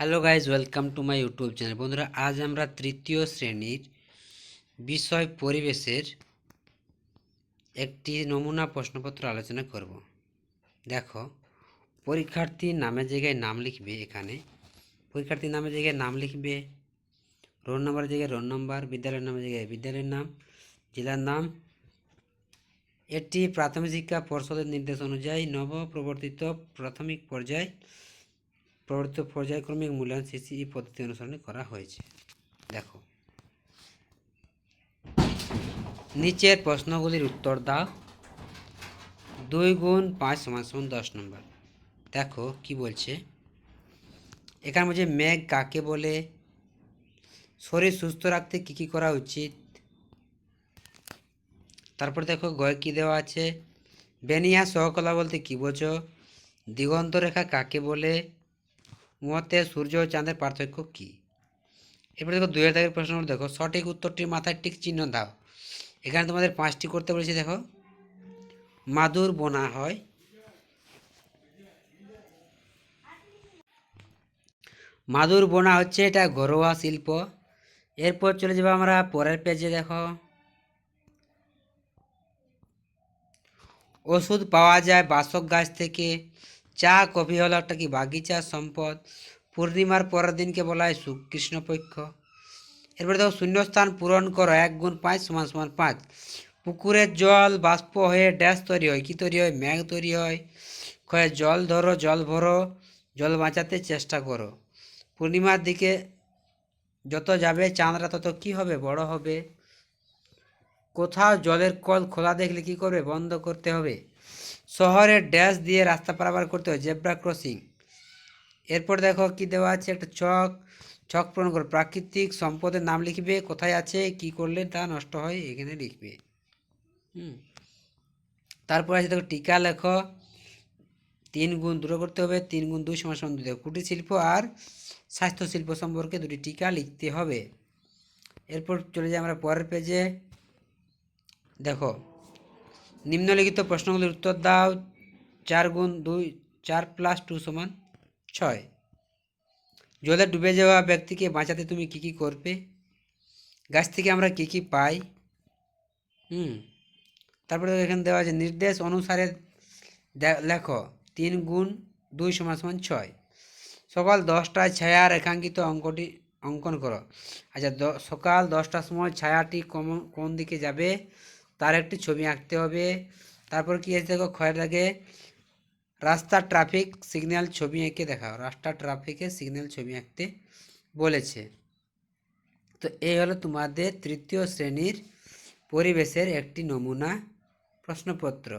Hello guys welcome to my YouTube channel বন্ধুরা, আজ আমরা তৃতীয় শ্রেণির বিষয় পরিবেশের একটি নমুনা প্রশ্নপত্র আলোচনা করব। দেখো, পরীক্ষার্থীর নামের জায়গায় নাম লিখবে এখানে। পরীক্ষার্থীর নামের জায়গায় নাম লিখবে রোল নম্বরের জায়গায় রোল নম্বর বিদ্যালয়ের নামের জায়গায় বিদ্যালয়ের নাম, জেলার নাম। এটি প্রাথমিক শিক্ষা পর্ষদের নির্দেশ অনুযায়ী নবপ্রবর্তিত প্রাথমিক পর্যায় প্রবর্তিত পর্যায়ক্রমিক মূল্যায়ন সিসিই পদ্ধতি অনুসরণে করা হয়েছে। দেখো। নিচের প্রশ্নগুলির উত্তর দাও। দুই গুণ পাঁচ সমান সমান দশ নম্বর। দেখো কি বলছে। এখানে বলছে, মেঘ কাকে বলে? শরীর সুস্থ রাখতে কী কী করা উচিত? তারপর দেখো, গয় কী দেওয়া আছে? বেনিয়া সহকলা বলতে কী বোঝো? দিগন্ত রেখা কাকে বলে? মতে সূর্য ও চাঁদের পার্থক্য কী? এরপরে দেখো দুয়ের দাগের প্রশ্ন দেখো। সঠিক উত্তরটির মাথায় টিক চিহ্ন দাও। এখানে তোমাদের পাঁচটি করতে বলেছি, দেখো। মাদুর বোনা হয়। মাদুর বোনা হচ্ছে এটা ঘরোয়া শিল্প। এরপর চলে যাব আমরা পরের পেজে দেখো। ওষুধ পাওয়া যায় বাসক গাছ থেকে। চা, কফি হলো একটা কি বাগিচার সম্পদ। পূর্ণিমার পরের দিনকে বলা হয় কৃষ্ণপক্ষ। এরপরে দেখো, শূন্যস্থান পূরণ করো, এক গুণ পাঁচ সমান সমান পাঁচ। পুকুরের জল, বাষ্প হয়ে ড্যাশ তৈরি হয়, কী তৈরি হয়? ম্যাঘ তৈরি হয়। কয়ে জল ধরো, জল ভরো, জল বাঁচাতে চেষ্টা করো। পূর্ণিমার দিকে যত যাবে চাঁদরা, তত কি হবে? বড় হবে। কোথাও জলের কল খোলা দেখলে কি করবে? বন্ধ করতে হবে। শহরের ড্যাশ দিয়ে রাস্তা পারাপার করতে হয়, জেব্রা ক্রসিং। এরপর দেখো কি দেওয়া আছে, একটা ছক ছক পূরণ করো। প্রাকৃতিক সম্পদের নাম লিখবে, কোথায় আছে, কি করলে তা নষ্ট হয়, এখানে লিখবে। হুম। তারপর আছে দেখো, টিকা লেখো। তিন গুণ দূর করতে হবে, তিন গুণ দুই সমান দুই দেখো কুটির শিল্প আর স্বাস্থ্য শিল্প সম্পর্কে দুটি টিকা লিখতে হবে। এরপর চলে যাই আমরা পরের পেজে দেখো নিম্নলিখিত প্রশ্নগুলির উত্তর দাও, চার গুণ দুই, চার প্লাস টু সমান ছয়। জলে ডুবে যাওয়া ব্যক্তিকে বাঁচাতে তুমি কি কি করবে? গাছ থেকে আমরা কি কি পাই? হুম। তারপরে এখানে দেওয়া আছে, নির্দেশ অনুসারে লেখো, তিন গুণ দুই সমান সমান ছয়। সকাল দশটায় ছায়া রেখাঙ্কিত অঙ্কটি, অঙ্কন করো। আচ্ছা সকাল দশটার সময় ছায়াটি কোন দিকে যাবে? তার একটি ছবি আঁকতে হবে। তারপর কি আছে দেখো? খয়ের দাগে রাস্তা ট্রাফিক সিগন্যাল ছবি এঁকে দেখাও। রাস্তা ট্রাফিকে সিগন্যাল ছবি আঁকতে বলেছে। তো এই হলো তোমাদের তৃতীয় শ্রেণির পরিবেশের একটি নমুনা প্রশ্নপত্র।